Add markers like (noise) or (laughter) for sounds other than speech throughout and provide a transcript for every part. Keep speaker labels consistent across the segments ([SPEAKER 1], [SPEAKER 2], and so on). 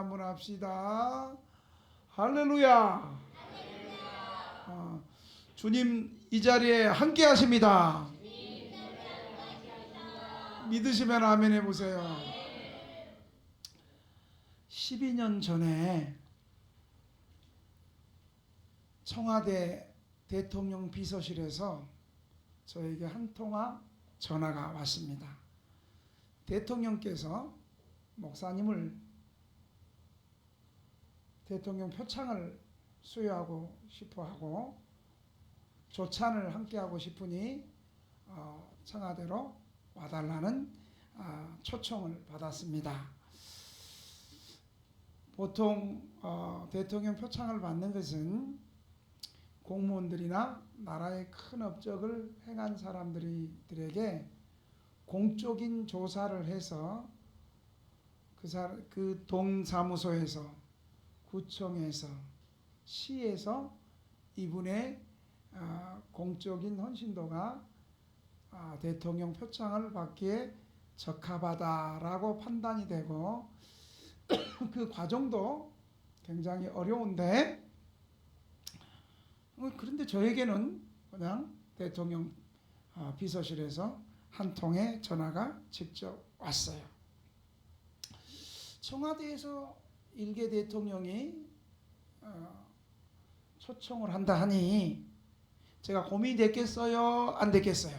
[SPEAKER 1] 자문합시다. 할렐루야. 어, 주님 이 자리에 함께 하십니다. 믿으시면 아멘 해보세요. 12년 전에 청와대 대통령 비서실에서 저에게 한 통화 전화가 왔습니다. 대통령께서 목사님을 대통령 표창을 수여하고 싶어 하고 조찬을 함께 하고 싶으니 어, 청와대로 와달라는 아, 초청을 받았습니다. 보통 어, 대통령 표창을 받는 것은 공무원들이나 나라의 큰 업적을 행한 사람들에게 공적인 조사를 해서 그, 사, 그 동사무소에서 구청에서 시에서 이분의 아, 공적인 헌신도가 아, 대통령 표창을 받기에 적합하다라고 판단이 되고 (coughs) 그 과정도 굉장히 어려운데 어, 그런데 저에게는 그냥 대통령 아, 비서실에서 한 통의 전화가 직접 왔어요. 청와대에서 일개 대통령이 어, 초청을 한다 하니 제가 고민이 됐겠어요? 안 됐겠어요?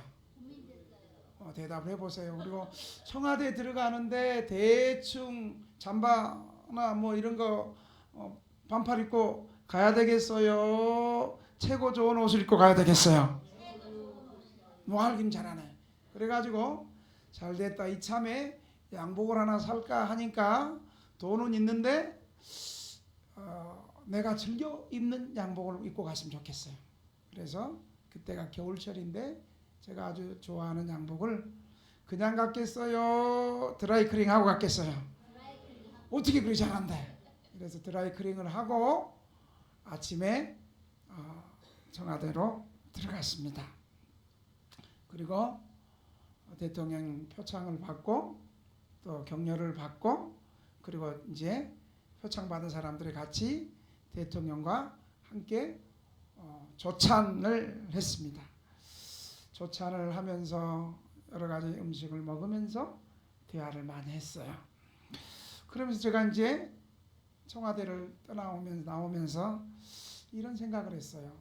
[SPEAKER 1] 어, 대답을 해보세요. 그리고 청와대 들어가는데 대충 잠바나 뭐 이런 거 어, 반팔 입고 가야 되겠어요? 최고 좋은 옷을 입고 가야 되겠어요? 뭐 알긴 잘하네. 그래가지고 잘 됐다 이참에 양복을 하나 살까 하니까 돈은 있는데 어, 내가 즐겨 입는 양복을 입고 갔으면 좋겠어요. 그래서 그때가 겨울철인데 제가 아주 좋아하는 양복을 그냥 갔겠어요? 드라이클링 하고 갔겠어요? 어떻게 그리 잘한대? 그래서 드라이클링을 하고 아침에 어, 청와대로 들어갔습니다. 그리고 대통령 표창을 받고 또 격려를 받고 그리고 이제 표창 받은 사람들이 같이 대통령과 함께 어, 조찬을 했습니다. 조찬을 하면서 여러 가지 음식을 먹으면서 대화를 많이 했어요. 그러면서 제가 이제 청와대를 떠나오면서 나오면서 이런 생각을 했어요.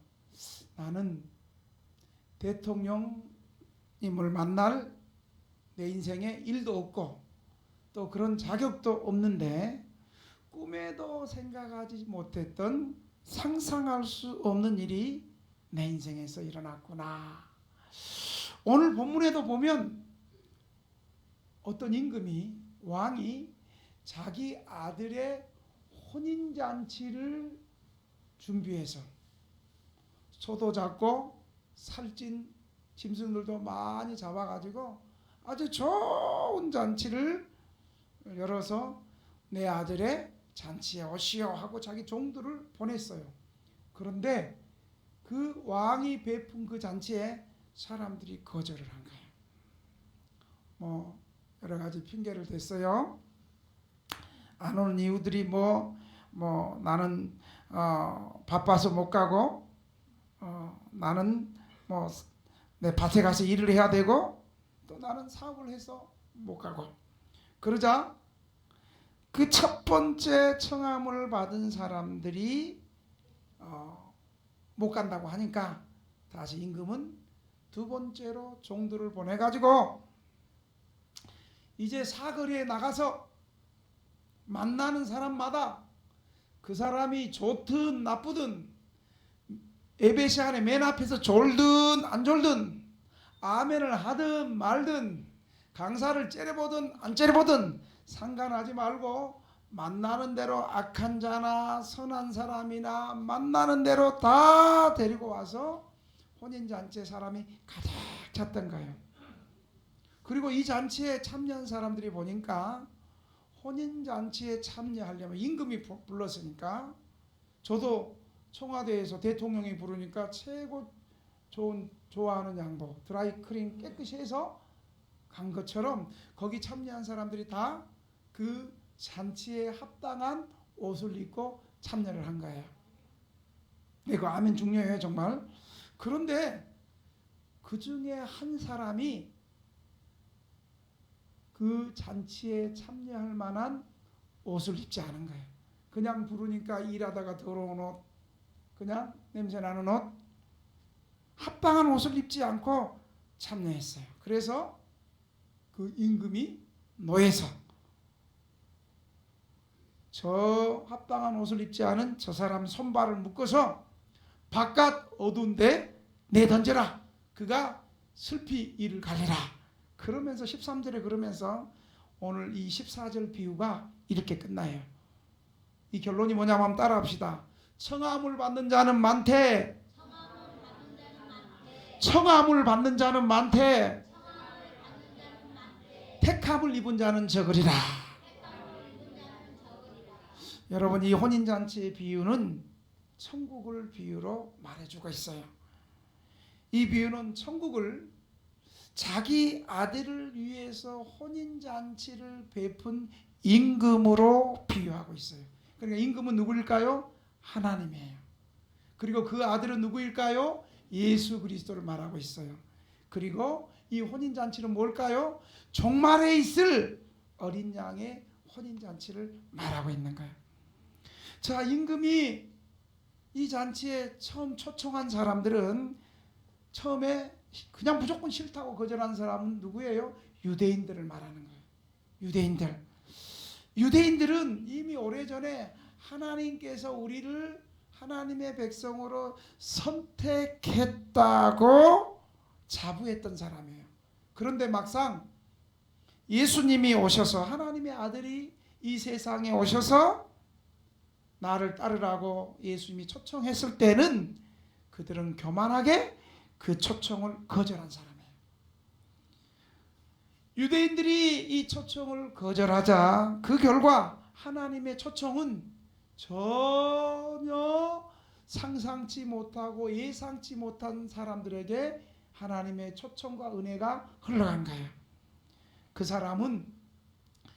[SPEAKER 1] 나는 대통령님을 만날 내 인생에 일도 없고 또 그런 자격도 없는데 꿈에도 생각하지 못했던 상상할 수 없는 일이 내 인생에서 일어났구나. 오늘 본문에도 보면 어떤 임금이 왕이 자기 아들의 혼인 잔치를 준비해서 소도 잡고 살찐 짐승들도 많이 잡아가지고 아주 좋은 잔치를 열어서 내 아들의 잔치에 오시오 하고 자기 종들을 보냈어요. 그런데 그 왕이 베푼 그 잔치에 사람들이 거절을 한 거예요. 뭐 여러 가지 핑계를 댔어요. 안 오는 이유들이 뭐, 뭐 나는 어, 바빠서 못 가고 어, 나는 뭐 내 밭에 가서 일을 해야 되고 또 나는 사업을 해서 못 가고 그러자 그 첫 번째 청함을 받은 사람들이 어, 못 간다고 하니까 다시 임금은 두 번째로 종들을 보내 가지고 이제 사거리에 나가서 만나는 사람마다 그 사람이 좋든 나쁘든 시간에 맨 앞에서 졸든 안 졸든 아멘을 하든 말든 강사를 째려보든 안 째려보든 상관하지 말고 만나는 대로 악한 자나 선한 사람이나 만나는 대로 다 데리고 와서 혼인 잔치에 사람이 가득 찼던 거예요. 그리고 이 잔치에 참여한 사람들이 보니까 혼인 잔치에 참여하려면 임금이 부- 불렀으니까 저도 청와대에서 대통령이 부르니까 최고 좋은 좋아하는 양복 드라이클링 깨끗이 해서 간 것처럼 거기 참여한 사람들이 다 그 잔치에 합당한 옷을 입고 참여를 한 거예요. 이거 아멘 중요해요 정말. 그런데 그 중에 한 사람이 그 잔치에 참여할 만한 옷을 입지 않은 거예요. 그냥 부르니까 일하다가 더러운 옷, 그냥 냄새 나는 옷, 합당한 옷을 입지 않고 참여했어요. 그래서 그 임금이 노예서 저 합당한 옷을 입지 않은 저 사람 손발을 묶어서 바깥 어두운데 내던져라. 그가 슬피 이를 갈리라. 그러면서 13절에 그러면서 오늘 이 14절 비유가 이렇게 끝나요. 이 결론이 뭐냐면 한번 따라합시다. 청함을 받는 자는 많대. 청함을 받는 자는 많대. 택함을 입은 자는 적으리라. 여러분 이 혼인 잔치의 비유는 천국을 비유로 말해주고 있어요. 이 비유는 천국을 자기 아들을 위해서 혼인 잔치를 베푼 임금으로 비유하고 있어요. 그러니까 임금은 누구일까요? 하나님이에요. 그리고 그 아들은 누구일까요? 예수 그리스도를 말하고 있어요. 그리고 이 혼인 잔치는 뭘까요? 종말에 있을 어린 양의 혼인 잔치를 말하고 있는 거예요. 자, 임금이 이 잔치에 처음 초청한 사람들은 처음에 그냥 무조건 싫다고 거절한 사람은 누구예요? 유대인들을 말하는 거예요. 유대인들. 유대인들은 이미 오래전에 하나님께서 우리를 하나님의 백성으로 선택했다고 자부했던 사람이에요. 그런데 막상 예수님이 오셔서 하나님의 아들이 이 세상에 오셔서 나를 따르라고 예수님이 초청했을 때는 그들은 교만하게 그 초청을 거절한 사람이에요. 유대인들이 이 초청을 거절하자 그 결과 하나님의 초청은 전혀 상상치 못하고 예상치 못한 사람들에게 하나님의 초청과 은혜가 흘러간 거예요. 그 사람은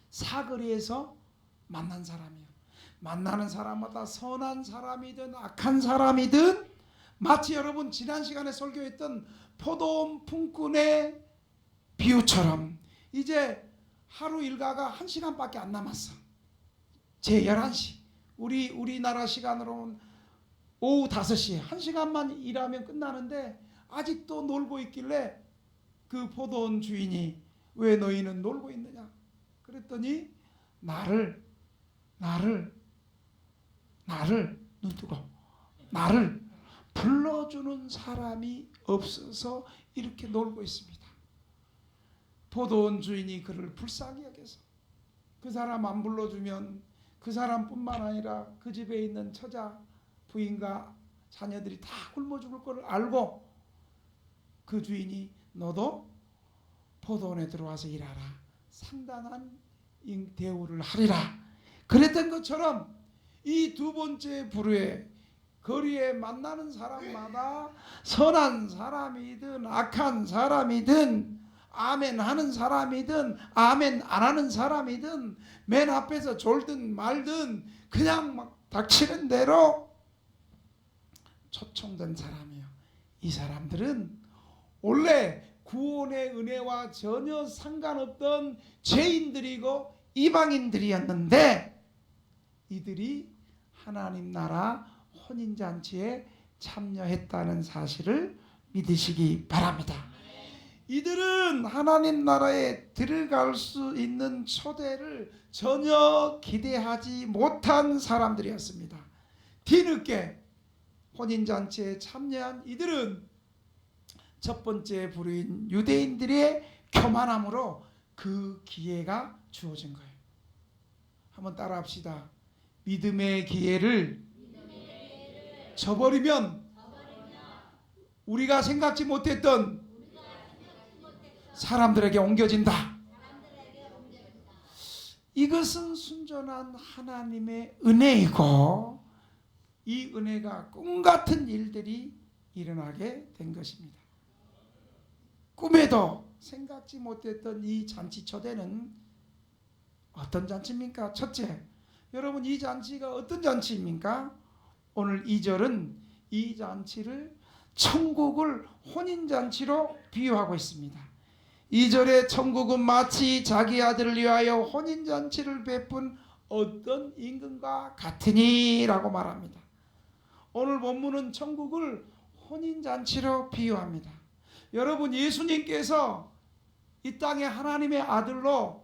[SPEAKER 1] 사거리에서 만난 사람이에요. 만나는 사람마다 선한 사람이든 악한 사람이든 마치 여러분 지난 시간에 설교했던 포도원 품꾼의 비유처럼 이제 하루 일과가 한 시간밖에 안 남았어. 제 11시. 우리 우리나라 시간으로는 오후 5시. 한 시간만 일하면 끝나는데 아직도 놀고 있길래 그 포도원 주인이 왜 너희는 놀고 있느냐? 그랬더니 나를 나를 나를 눈 뜨고 나를 불러주는 사람이 없어서 이렇게 놀고 있습니다. 포도원 주인이 그를 불쌍히 여겨서 그 사람 안 불러주면 그 사람뿐만 아니라 그 집에 있는 처자 부인과 자녀들이 다 굶어 죽을 걸 알고 그 주인이 너도 포도원에 들어와서 일하라 상당한 대우를 하리라 그랬던 것처럼 이 두 번째 부류에 거리에 만나는 사람마다 선한 사람이든 악한 사람이든 아멘 하는 사람이든 아멘 안 하는 사람이든 맨 앞에서 졸든 말든 그냥 막 닥치는 대로 초청된 사람이에요. 이 사람들은 원래 구원의 은혜와 전혀 상관없던 죄인들이고 이방인들이었는데 이들이 하나님 나라 혼인 잔치에 참여했다는 사실을 믿으시기 바랍니다. 이들은 하나님 나라에 들어갈 수 있는 초대를 전혀 기대하지 못한 사람들이었습니다. 뒤늦게 혼인잔치에 참여한 이들은 첫 번째 부류인 유대인들의 교만함으로 그 기회가 주어진 거예요. 한번 따라합시다. 믿음의 기회를 저버리면 우리가 생각지 못했던 사람들에게 옮겨진다. 이것은 순전한 하나님의 은혜이고 이 은혜가 꿈 같은 일들이 일어나게 된 것입니다. 꿈에도 생각지 못했던 이 잔치 초대는 어떤 잔치입니까? 첫째, 여러분 이 잔치가 어떤 잔치입니까? 오늘 2절은 이 잔치를 천국을 혼인 잔치로 비유하고 있습니다. 2절에 천국은 마치 자기 아들을 위하여 혼인 잔치를 베푼 어떤 임금과 같으니 라고 말합니다. 오늘 본문은 천국을 혼인 잔치로 비유합니다. 여러분 예수님께서 이 땅에 하나님의 아들로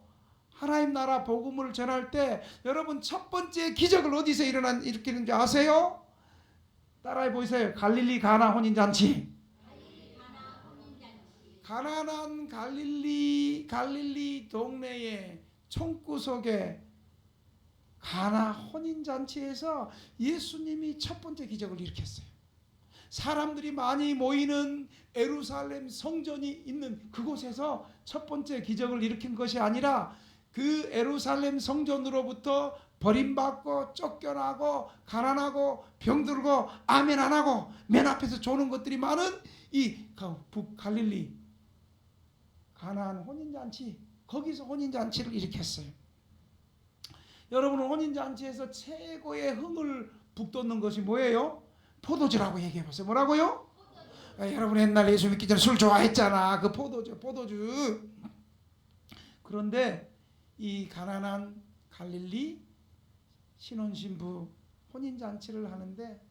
[SPEAKER 1] 하나님 나라 복음을 전할 때 여러분 첫 번째 기적을 어디서 일어난 일으키는지 아세요? 따라해 보세요. 갈릴리 가나 혼인 잔치. 가난한 갈릴리 갈릴리 동네의 총구석에 가나 혼인 잔치에서 예수님이 첫 번째 기적을 일으켰어요. 사람들이 많이 모이는 에루살렘 성전이 있는 그곳에서 첫 번째 기적을 일으킨 것이 아니라 그 에루살렘 성전으로부터 버림받고 쫓겨나고 가난하고 병들고 아멘 안 하고 맨 앞에서 조는 것들이 많은 이 북갈릴리 가나안 혼인 잔치 거기서 혼인 잔치를 일으켰어요. 여러분은 혼인 잔치에서 최고의 흥을 북돋는 것이 뭐예요? 포도주라고 얘기해 보세요. 뭐라고요? 아, 여러분 옛날 예수 믿기 전에 술 좋아했잖아. 그 포도주, 포도주. 그런데 이 가난한 갈릴리 신혼 신부 혼인 잔치를 하는데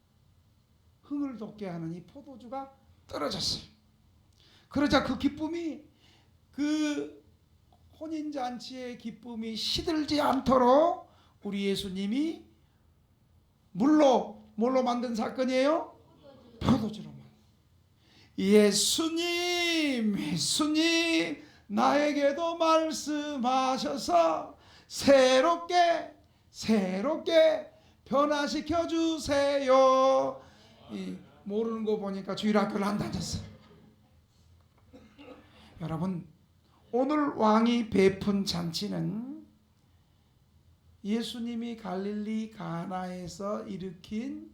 [SPEAKER 1] 흥을 돋게 하는 이 포도주가 떨어졌어요. 그러자 그 기쁨이 그 혼인 잔치의 기쁨이 시들지 않도록 우리 예수님이 물로 뭘로 만든 사건이에요? 포도주로 만든. 예수님, 예수님, 나에게도 말씀하셔서 새롭게, 새롭게 변화시켜 주세요. 이 모르는 거 보니까 주일학교를 안 다녔어. 여러분, 오늘 왕이 베푼 잔치는 예수님이 갈릴리 가나에서 일으킨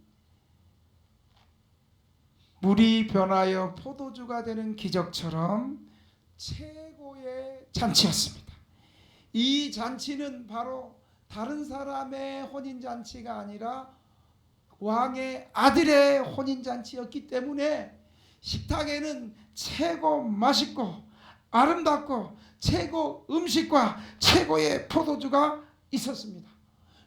[SPEAKER 1] 물이 변하여 포도주가 되는 기적처럼 최고의 잔치였습니다. 이 잔치는 바로 다른 사람의 혼인 잔치가 아니라 왕의 아들의 혼인 잔치였기 때문에 식탁에는 최고 맛있고 아름답고 최고 음식과 최고의 포도주가 있었습니다.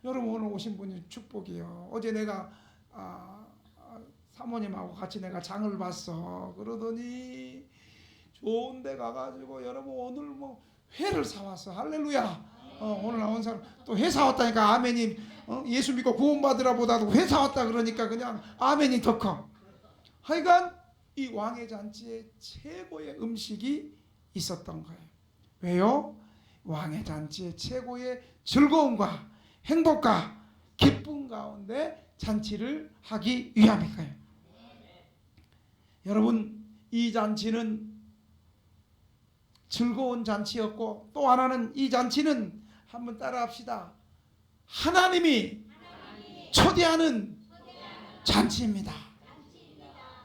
[SPEAKER 1] 여러분 오늘 오신 분이 축복이요. 어제 내가 아, 아, 사모님하고 같이 내가 장을 봤어. 그러더니 좋은 데 가가지고 여러분 오늘 뭐 회를 사왔어. 할렐루야. 어, 오늘 나온 사람 또 회 사 왔다니까 아멘이 어? 예수 믿고 구원받으라 보다도 회 사 왔다 그러니까 그냥 아멘이 더 커. 하여간 이 왕의 잔치에 최고의 음식이 있었던 거예요. 왜요? 왕의 잔치에 최고의 즐거움과 행복과 기쁨 가운데 잔치를 하기 위함이에요. 여러분 이 잔치는 즐거운 잔치였고 또 하나는 이 잔치는 한번 따라합시다. 하나님이 초대하는 잔치입니다.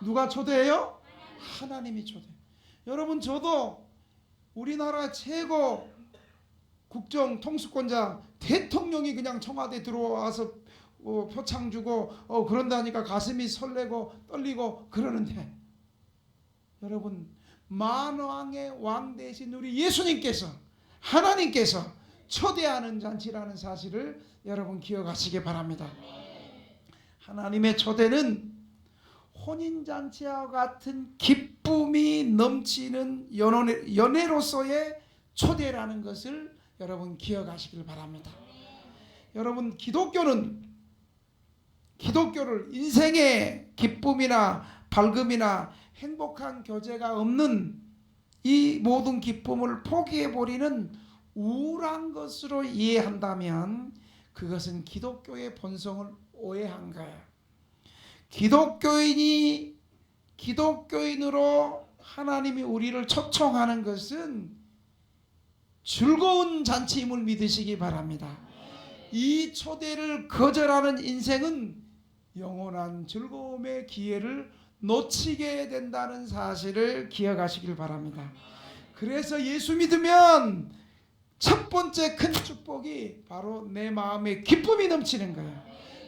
[SPEAKER 1] 누가 초대해요? 하나님이 초대. 여러분 저도 우리나라 최고 국정 통수권자 대통령이 그냥 청와대 들어와서 어, 표창 주고 어, 그런다니까 가슴이 설레고 떨리고 그러는데 여러분 만왕의 왕 대신 우리 예수님께서 하나님께서 초대하는 잔치라는 사실을 여러분 기억하시기 바랍니다. 하나님의 초대는 혼인 잔치와 같은 기쁨이 넘치는 연애, 연애로서의 초대라는 것을 여러분 기억하시길 바랍니다. 여러분 기독교는 기독교를 인생의 기쁨이나 밝음이나 행복한 교제가 없는 이 모든 기쁨을 포기해 버리는 우울한 것으로 이해한다면 그것은 기독교의 본성을 오해한 거예요. 기독교인이 기독교인으로 하나님이 우리를 초청하는 것은 즐거운 잔치임을 믿으시기 바랍니다. 이 초대를 거절하는 인생은 영원한 즐거움의 기회를 놓치게 된다는 사실을 기억하시길 바랍니다. 그래서 예수 믿으면 첫 번째 큰 축복이 바로 내 마음에 기쁨이 넘치는 거예요.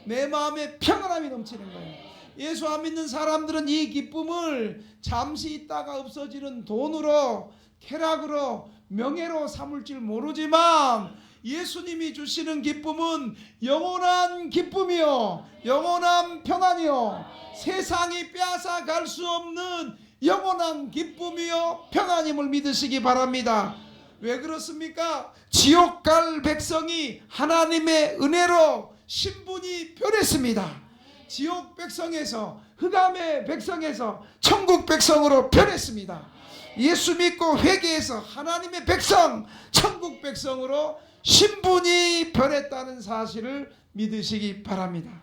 [SPEAKER 1] 내 마음에 평안함이 넘치는 거예요. 예수 안 믿는 사람들은 이 기쁨을 잠시 있다가 없어지는 돈으로 쾌락으로 명예로 삼을 줄 모르지만 예수님이 주시는 기쁨은 영원한 기쁨이요 영원한 평안이요 세상이 빼앗아 갈 수 없는 영원한 기쁨이요 평안임을 믿으시기 바랍니다. 왜 그렇습니까? 지옥 갈 백성이 하나님의 은혜로 신분이 변했습니다. 지옥 백성에서 흑암의 백성에서 천국 백성으로 변했습니다. 예수 믿고 회개해서 하나님의 백성, 천국 백성으로 신분이 변했다는 사실을 믿으시기 바랍니다.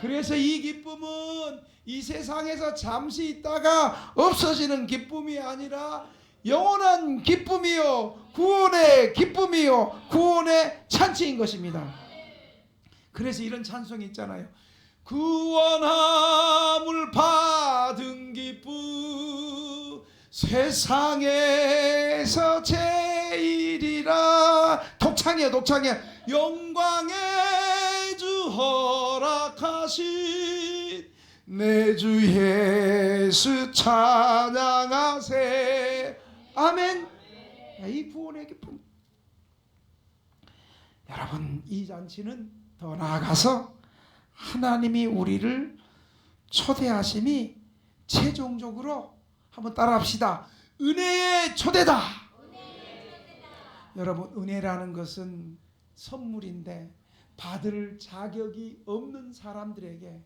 [SPEAKER 1] 그래서 이 기쁨은 이 세상에서 잠시 있다가 없어지는 기쁨이 아니라 영원한 기쁨이요 구원의 기쁨이요 구원의 찬치인 것입니다. 그래서 이런 찬송이 있잖아요. 구원함을 받은 세상에서 제일이라. 독창이야 독창이야. 영광의 주 허락하신 내 주 예수 찬양하세. 아멘. 야, 이 구원의 기쁨. 여러분 이 잔치는 더 나아가서 하나님이 우리를 초대하심이 최종적으로 한번 따라합시다. 은혜의 초대다. 여러분 은혜라는 것은 선물인데 받을 자격이 없는 사람들에게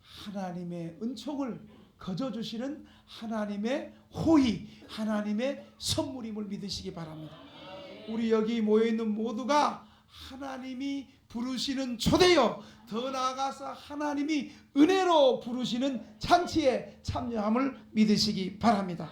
[SPEAKER 1] 하나님의 은총을 거저 주시는 하나님의 호의, 하나님의 선물임을 믿으시기 바랍니다. 우리 여기 모여 있는 모두가 하나님이 부르시는 초대요. 더 나아가서 하나님이 은혜로 부르시는 잔치에 참여함을 믿으시기 바랍니다.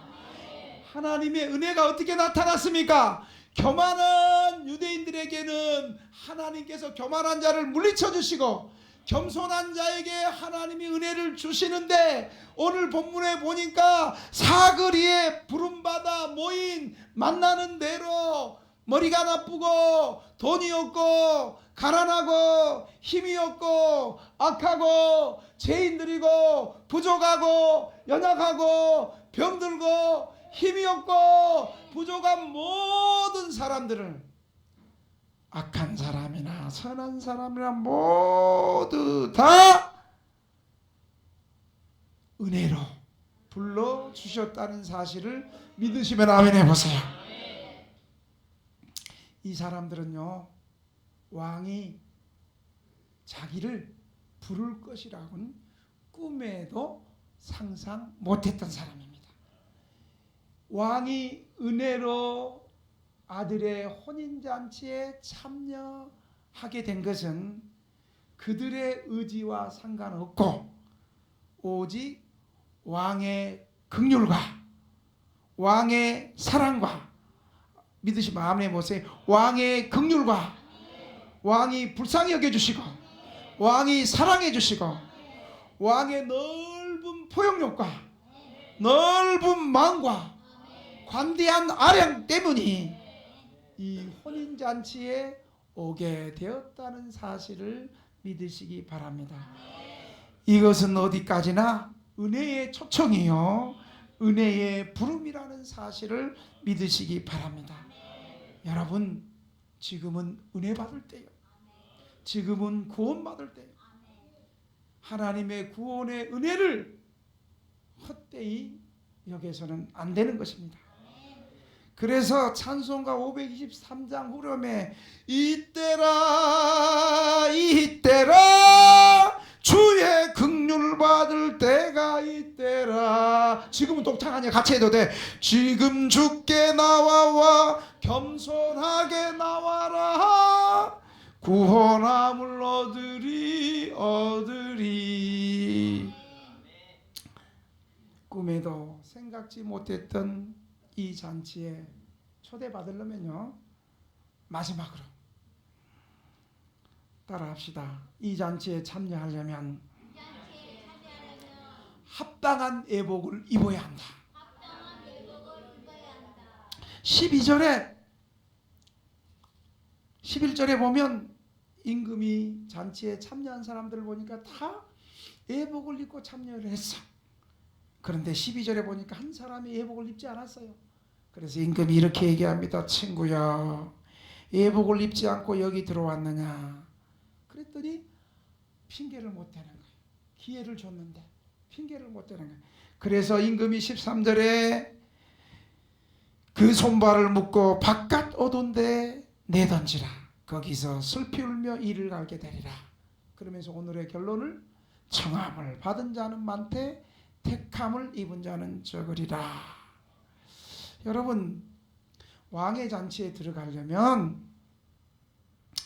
[SPEAKER 1] 하나님의 은혜가 어떻게 나타났습니까? 교만한 유대인들에게는 하나님께서 교만한 자를 물리쳐 주시고 겸손한 자에게 하나님이 은혜를 주시는데 오늘 본문에 보니까 사거리에 부름받아 모인 만나는 대로 머리가 나쁘고 돈이 없고 가난하고 힘이 없고 악하고 죄인들이고 부족하고 연약하고 병들고 힘이 없고 부족한 모든 사람들을 악한 사람이나 선한 사람이나 모두 다 은혜로 불러 주셨다는 사실을 믿으시면 아멘 해보세요. 이 사람들은요 왕이 자기를 부를 것이라고는 꿈에도 상상 못했던 사람입니다. 왕이 은혜로 아들의 혼인 잔치에 참여하게 된 것은 그들의 의지와 상관없고 오직 왕의 극률과 왕의 사랑과 믿으시면 아멘 보세요. 왕의 극률과 왕이 불쌍히 여겨 주시고 왕이 사랑해 주시고 왕의 넓은 포용력과 넓은 마음과 관대한 아량 때문이 이 혼인 잔치에 오게 되었다는 사실을 믿으시기 바랍니다. 이것은 어디까지나 은혜의 초청이요. 은혜의 부름이라는 사실을 믿으시기 바랍니다. 여러분, 지금은 은혜 받을 때요. 지금은 구원 받을 때요. 하나님의 구원의 은혜를 헛되이 여기서는 안 되는 것입니다. 그래서 찬송가 523장 후렴에 이때라 이때라 주의 극률 받을 때가 이때라. 지금은 독창하냐 같이 해도 돼. 지금 주께 나와와 겸손하게 나와라. 구원함을 얻으리 얻으리. 꿈에도 생각지 못했던 이 잔치에 초대받으려면요. 마지막으로 따라합시다. 이 잔치에 참여하려면 합당한 애복을 입어야 한다 12절에 11절에 보면 임금이 잔치에 참여한 사람들을 보니까 다 예복을 입고 참여를 했어. 그런데 12절에 보니까 한 사람이 예복을 입지 않았어요. 그래서 임금이 이렇게 얘기합니다. 친구야, 예복을 입지 않고 여기 들어왔느냐? 그랬더니 핑계를 못 대는 거예요. 기회를 줬는데 핑계를 못 대는 거예요. 그래서 임금이 13절에 그 손발을 묶고 바깥 어두운데 내던지라. 거기서 슬피 울며 이를 갈게 되리라. 그러면서 오늘의 결론을 청함을 받은 자는 많되 택함을 입은 자는 적으리라. 여러분 왕의 잔치에 들어가려면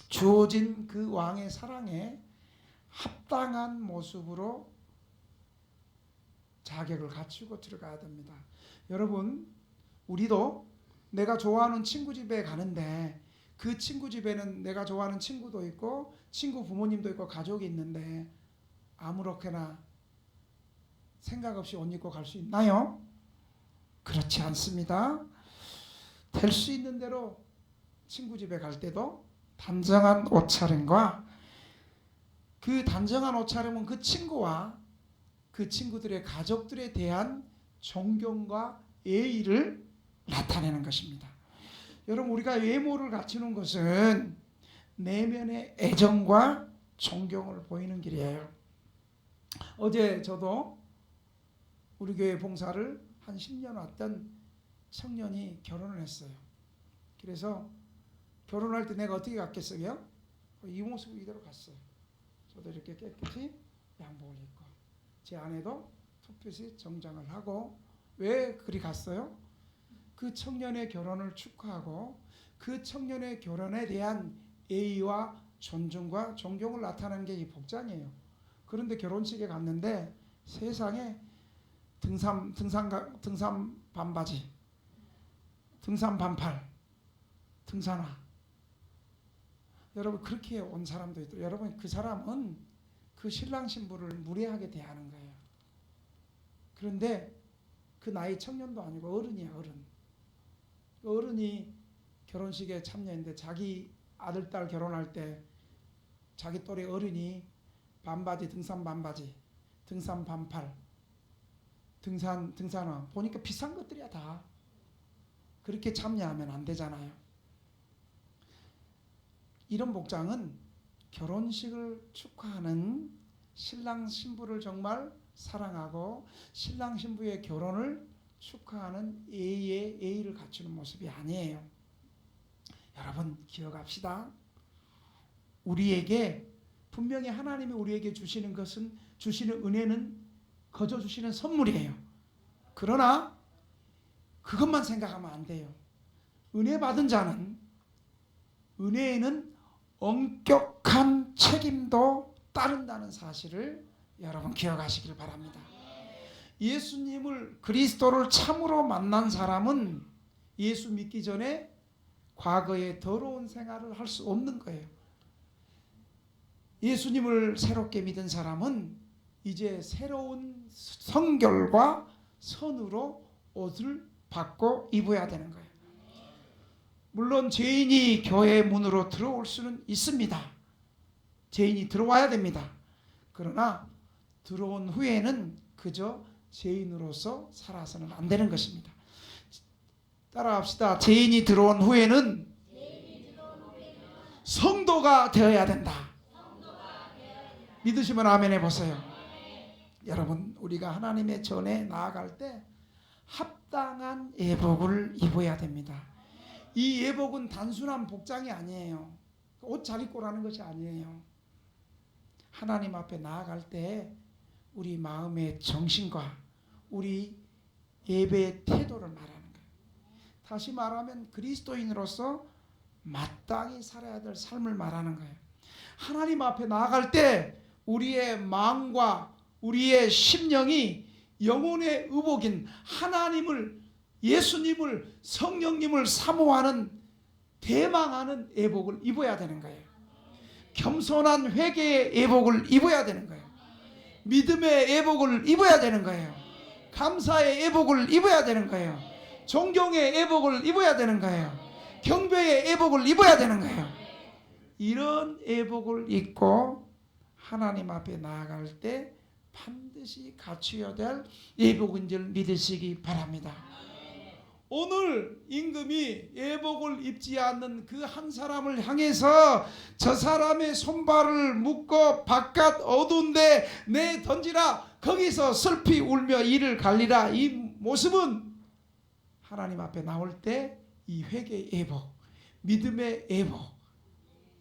[SPEAKER 1] 주어진 그 왕의 사랑에 합당한 모습으로 자격을 갖추고 들어가야 됩니다. 여러분 우리도 내가 좋아하는 친구 집에 가는데 그 친구 집에는 내가 좋아하는 친구도 있고 친구 부모님도 있고 가족이 있는데 아무렇게나 생각 없이 옷 입고 갈 수 있나요? 그렇지 않습니다. 될 수 있는 대로 친구 집에 갈 때도 단정한 옷차림과 그 단정한 옷차림은 그 친구와 그 친구들의 가족들에 대한 존경과 예의를 나타내는 것입니다. 여러분 우리가 외모를 갖추는 것은 내면의 애정과 존경을 보이는 길이에요. 어제 저도 우리 교회 봉사를 한 10년 왔던 청년이 결혼을 했어요. 그래서 결혼할 때 내가 어떻게 갔겠어요? 이 모습 이대로 갔어요. 저도 이렇게 깨끗이 양복을 입고 제 아내도 툭빛이 정장을 하고 왜 그리 갔어요? 그 청년의 결혼을 축하하고 그 청년의 결혼에 대한 예의와 존중과 존경을 나타내는 게이 복장이에요. 그런데 결혼식에 갔는데 세상에 등산 등산 등산 반바지, 등산 반팔, 등산화. 여러분 그렇게 온 사람도 있더라고요. 여러분 그 사람은 그 신랑 신부를 무례하게 대하는 거예요. 그런데 그 나이 청년도 아니고 어른이야 어른. 그 어른이 결혼식에 참여했는데 자기 아들 딸 결혼할 때 자기 또래 어른이 반바지 등산 반바지 등산 반팔 등산 등산화 보니까 비싼 것들이야 다 그렇게 참여하면 안 되잖아요. 이런 복장은 결혼식을 축하하는 신랑 신부를 정말 사랑하고 신랑 신부의 결혼을 축하하는 예의의 예의를 갖추는 모습이 아니에요. 여러분 기억합시다. 우리에게 분명히 하나님이 우리에게 주시는 것은 주시는 은혜는 거저 주시는 선물이에요. 그러나 그것만 생각하면 안 돼요. 은혜 받은 자는 은혜에는 엄격 한 책임도 따른다는 사실을 여러분 기억하시길 바랍니다. 예수님을 그리스도를 참으로 만난 사람은 예수 믿기 전에 과거에 더러운 생활을 할 수 없는 거예요. 예수님을 새롭게 믿은 사람은 이제 새로운 성결과 선으로 옷을 받고 입어야 되는 거예요. 물론 죄인이 교회 문으로 들어올 수는 있습니다. 죄인이 들어와야 됩니다. 그러나 들어온 후에는 그저 죄인으로서 살아서는 안 되는 것입니다. 따라합시다. 죄인이 들어온 후에는 성도가 되어야 된다. 믿으시면 아멘 해보세요. 여러분, 우리가 하나님의 전에 나아갈 때 합당한 예복을 입어야 됩니다. 이 예복은 단순한 복장이 아니에요. 옷 잘 입고라는 것이 아니에요. 하나님 앞에 나아갈 때 우리 마음의 정신과 우리 예배의 태도를 말하는 거예요. 다시 말하면 그리스도인으로서 마땅히 살아야 될 삶을 말하는 거예요. 하나님 앞에 나아갈 때 우리의 마음과 우리의 심령이 영혼의 의복인 하나님을 예수님을 성령님을 사모하는 대망하는 예복을 입어야 되는 거예요. 겸손한 회개의 예복을 입어야 되는 거예요. 믿음의 예복을 입어야 되는 거예요. 감사의 예복을 입어야 되는 거예요. 존경의 예복을 입어야 되는 거예요. 경배의 예복을 입어야 되는 거예요. 이런 예복을 입고 하나님 앞에 나아갈 때 반드시 갖추어야 될 예복인 줄 믿으시기 바랍니다. 오늘 임금이 예복을 입지 않는 그 한 사람을 향해서 저 사람의 손발을 묶어 바깥 어두운데 내 던지라. 거기서 슬피 울며 이를 갈리라. 이 모습은 하나님 앞에 나올 때 이 회개의 예복 믿음의 예복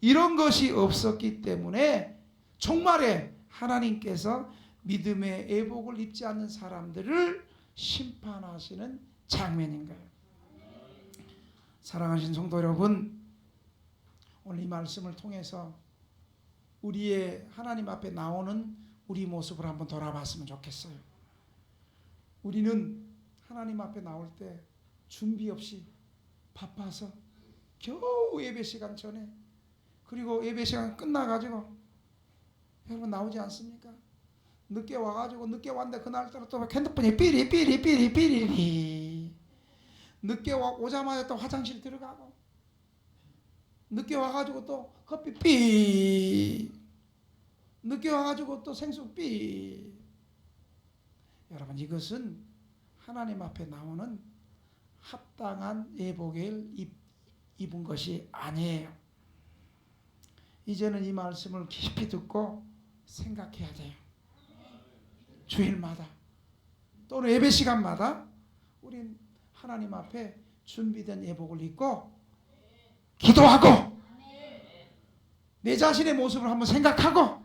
[SPEAKER 1] 이런 것이 없었기 때문에 정말에 하나님께서 믿음의 예복을 입지 않는 사람들을 심판하시는 장면인 거예요. 사랑하신 성도 여러분, 오늘 이 말씀을 통해서 우리의 하나님 앞에 나오는 우리 모습을 한번 돌아봤으면 좋겠어요. 우리는 하나님 앞에 나올 때 준비 없이 바빠서 겨우 예배 시간 전에 그리고 예배 시간 끝나가지고 여러분 나오지 않습니까? 늦게 와가지고 늦게 왔는데 그날따라 또 핸드폰이 삐리 삐리 삐리 삐리 늦게 와, 오자마자 또 화장실 들어가고 늦게 와가지고 또 커피 삐 늦게 와가지고 또 생수 삐 여러분 이것은 하나님 앞에 나오는 합당한 예복을 입, 입은 것이 아니에요. 이제는 이 말씀을 깊이 듣고 생각해야 돼요. 주일마다 또는 예배 시간마다 우린 하나님 앞에 준비된 예복을 입고 기도하고 내 자신의 모습을 한번 생각하고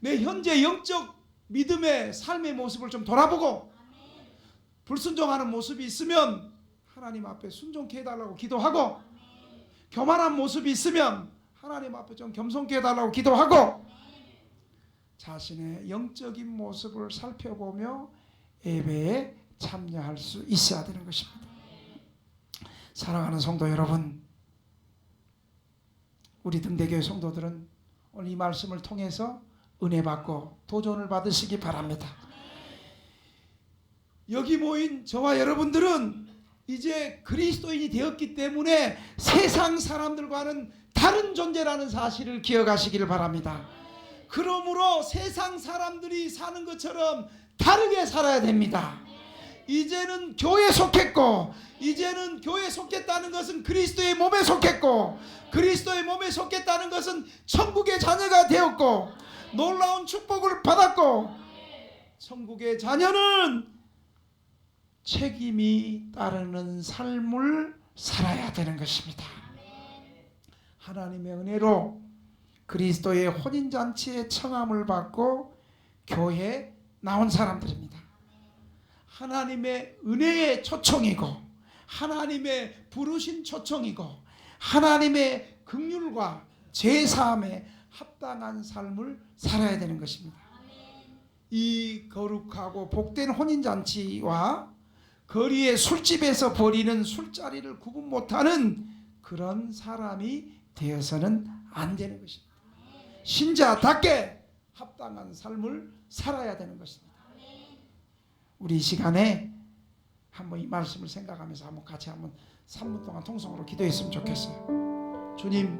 [SPEAKER 1] 내 현재 영적 믿음의 삶의 모습을 좀 돌아보고 불순종하는 모습이 있으면 하나님 앞에 순종케 해달라고 기도하고 교만한 모습이 있으면 하나님 앞에 좀 겸손케 해달라고 기도하고 자신의 영적인 모습을 살펴보며 예배에 참여할 수 있어야 되는 것입니다. 사랑하는 성도 여러분, 우리 등대교회 성도들은 오늘 이 말씀을 통해서 은혜 받고 도전을 받으시기 바랍니다. 여기 모인 저와 여러분들은 이제 그리스도인이 되었기 때문에 세상 사람들과는 다른 존재라는 사실을 기억하시기를 바랍니다. 그러므로 세상 사람들이 사는 것처럼 다르게 살아야 됩니다. 이제는 교회에 속했고 이제는 교회에 속했다는 것은 그리스도의 몸에 속했고 그리스도의 몸에 속했다는 것은 천국의 자녀가 되었고 놀라운 축복을 받았고 천국의 자녀는 책임이 따르는 삶을 살아야 되는 것입니다. 하나님의 은혜로 그리스도의 혼인잔치의 청함을 받고 교회에 나온 사람들입니다. 하나님의 은혜의 초청이고 하나님의 부르신 초청이고 하나님의 긍휼과 제사함에 합당한 삶을 살아야 되는 것입니다. 이 거룩하고 복된 혼인잔치와 거리의 술집에서 벌이는 술자리를 구분 못하는 그런 사람이 되어서는 안 되는 것입니다. 신자답게 합당한 삶을 살아야 되는 것입니다. 우리 이 시간에 한번 이 말씀을 생각하면서 한번 같이 한번 3분 동안 통성으로 기도했으면 좋겠어요. 주님,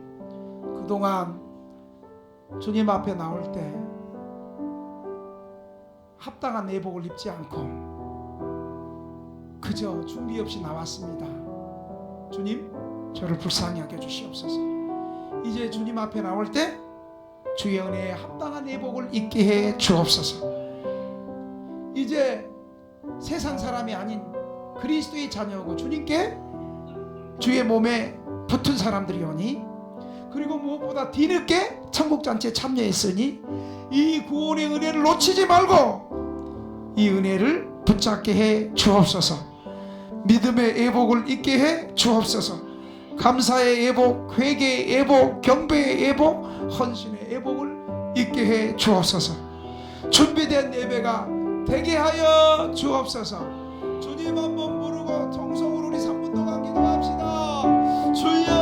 [SPEAKER 1] 그동안 주님 앞에 나올 때 합당한 내복을 입지 않고 그저 준비 없이 나왔습니다. 주님, 저를 불쌍히 하게 주시옵소서. 이제 주님 앞에 나올 때 주의 은혜에 합당한 내복을 입게 해 주옵소서. 이제 세상 사람이 아닌 그리스도의 자녀고 주님께 주의 몸에 붙은 사람들이오니 그리고 무엇보다 뒤늦게 천국 잔치에 참여했으니 이 구원의 은혜를 놓치지 말고 이 은혜를 붙잡게 해 주옵소서. 믿음의 예복을 입게 해 주옵소서. 감사의 예복, 회개의 예복, 경배의 예복, 헌신의 예복을 입게 해 주옵소서. 준비된 예배가 되게 하여 주옵소서. 주님 한번 부르고 통성으로 우리 3분 동안 기도합시다. 주여